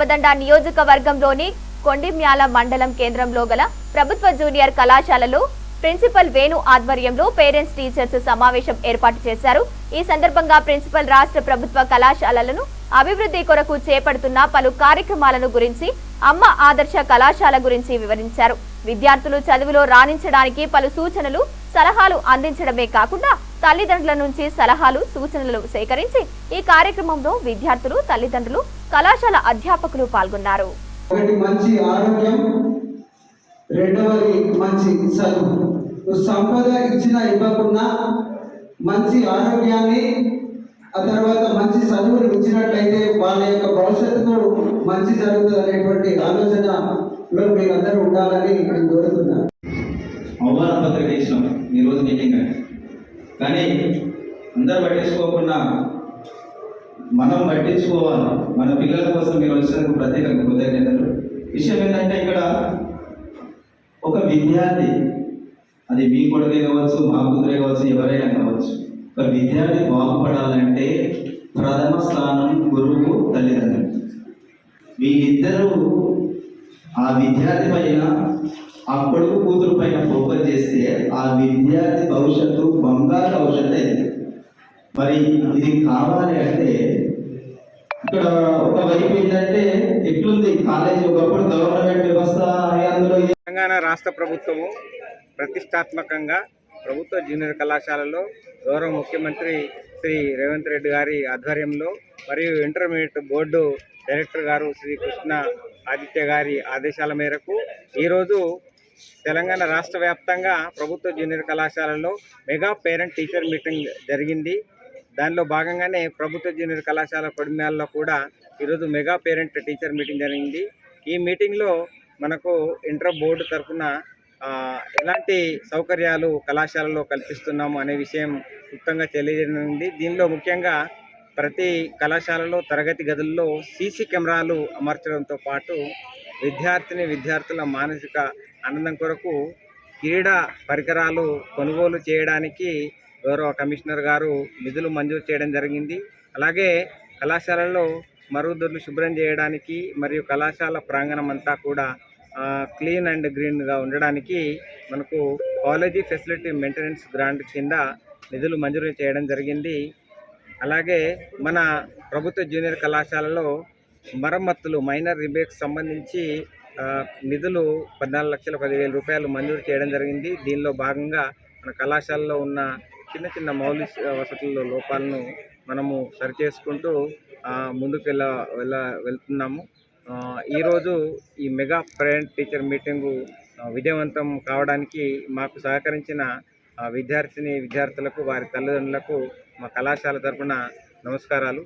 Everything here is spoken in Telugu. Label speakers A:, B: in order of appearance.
A: పదండ నియోజకవర్గంలోని కొండిమ్యాల మండలం కేంద్రంలో గల ప్రభుత్వ జూనియర్ కళాశాలలో ప్రిన్సిపల్ వేణు ఆధ్వర్యంలో పేరెంట్స్ టీచర్స్ సమావేశం ఏర్పాటు చేశారు. ఈ సందర్భంగా ప్రిన్సిపల్ రాష్ట్ర ప్రభుత్వ కళాశాలలను అభివృద్ధి కొరకు చేపడుతున్న పలు కార్యక్రమాలను గురించి అమ్మ ఆదర్శ కళాశాల గురించి వివరించారు. విద్యార్థులు చదువులో రాణించడానికి పలు సూచనలు సలహాలు అందించడమే కాకుండా తల్లిదండ్రుల నుంచి సలహాలు సూచనలు సేకరించి ఈ కార్యక్రమంలో విద్యార్థులు తల్లిదండ్రులు కళాశాల అధ్యాపకులు పాల్గొన్నారు.
B: ఒకటి మంచి ఆరోగ్యం రెండవది మంచి చదువు. సంపద ఇచ్చినా ఇవ్వకున్నా మంచి ఆరోగ్యాన్ని ఆ తర్వాత మంచి చదువులు ఇచ్చినట్లయితే వాళ్ళ యొక్క భవిష్యత్తుకు మంచి జరుగుతుంది అనేటువంటి ఆలోచనలో మీరందరూ ఉండాలని నేను కోరుతున్నాను.
C: ఆహ్వాన పత్రిక ఇచ్చినాం ఈరోజు మీటింగ్. అని కానీ అందరు పట్టించుకోకుండా మనం పట్టించుకోవాలి. మన పిల్లల కోసం మీరు వచ్చినందుకు ప్రత్యేకంగా కృతజ్ఞతలు. విషయం ఏంటంటే ఇక్కడ ఒక విద్యార్థి అది మీ కొడుకే కావచ్చు మా కూతురే కావచ్చు ఎవరైనా కావచ్చు ఒక విద్యార్థి బాగుపడాలంటే ప్రథమ స్థానం గురువు తల్లిదండ్రులు. వీళ్ళిద్దరూ ఆ విద్యార్థి పైన ఆ కొడుకు కూతురు పైన ఆ విద్యార్థి భవిష్యత్తు బంగారు భవిష్యత్తు అయింది. మరి ఇది కావాలి అంటే ఇక్కడ ఒక వైపు ఏంటంటే ఎట్లుంది? కాలేజ్ ఒకప్పుడు గవర్నమెంట్ వ్యవస్థ అందులో
D: తెలంగాణ రాష్ట్ర ప్రభుత్వము ప్రతిష్టాత్మకంగా ప్రభుత్వ జూనియర్ కళాశాలలో గౌరవ ముఖ్యమంత్రి శ్రీ రేవంత్ రెడ్డి గారి ఆధ్వర్యంలో మరియు ఇంటర్మీడియట్ బోర్డు డైరెక్టర్ గారు శ్రీ కృష్ణ ఆదిత్య గారి ఆదేశాల మేరకు ఈరోజు తెలంగాణ రాష్ట్ర వ్యాప్తంగా ప్రభుత్వ జూనియర్ కళాశాలలో మెగా పేరెంట్ టీచర్ మీటింగ్ జరిగింది. దానిలో భాగంగానే ప్రభుత్వ జూనియర్ కళాశాల కొడిమ్యాలలో కూడా ఈరోజు మెగా పేరెంట్ టీచర్ మీటింగ్ జరిగింది. ఈ మీటింగ్లో మనకు ఇంటర్ బోర్డు తరఫున ఎలాంటి సౌకర్యాలు కళాశాలలో కల్పిస్తున్నాము అనే విషయం క్లుప్తంగా తెలియజేయనుంది. దీనిలో ముఖ్యంగా ప్రతి కళాశాలలో తరగతి గదుల్లో సీసీ కెమెరాలు అమర్చడంతో పాటు విద్యార్థిని విద్యార్థుల మానసిక ఆనందం కొరకు క్రీడా పరికరాలు కొనుగోలు చేయడానికి గౌరవ కమిషనర్ గారు నిధులు మంజూరు చేయడం జరిగింది. అలాగే కళాశాలలో మరుగుదొడ్లు శుభ్రం చేయడానికి మరియు కళాశాల ప్రాంగణం అంతా కూడా క్లీన్ అండ్ గ్రీన్గా ఉండడానికి మనకు కాలేజీ ఫెసిలిటీ మెయింటెనెన్స్ గ్రాంట్ కింద నిధులు మంజూరు చేయడం జరిగింది. అలాగే మన ప్రభుత్వ జూనియర్ కళాశాలలో మరమ్మతులు మైనర్ రిబేట్స్ సంబంధించి నిధులు పద్నాలుగు లక్షల పదివేల రూపాయలు మంజూరు చేయడం జరిగింది. దీనిలో భాగంగా మన కళాశాలలో ఉన్న చిన్న చిన్న మౌలిక వసతుల లోపాలను మనము సరిచేసుకుంటూ ముందుకు వెళ్ళ వెళ్ళ వెళ్తున్నాము. ఈరోజు ఈ మెగా పేరెంట్ టీచర్ మీటింగు విజయవంతం కావడానికి మాకు సహకరించిన విద్యార్థిని విద్యార్థులకు వారి తల్లిదండ్రులకు మా కళాశాల తరఫున నమస్కారాలు.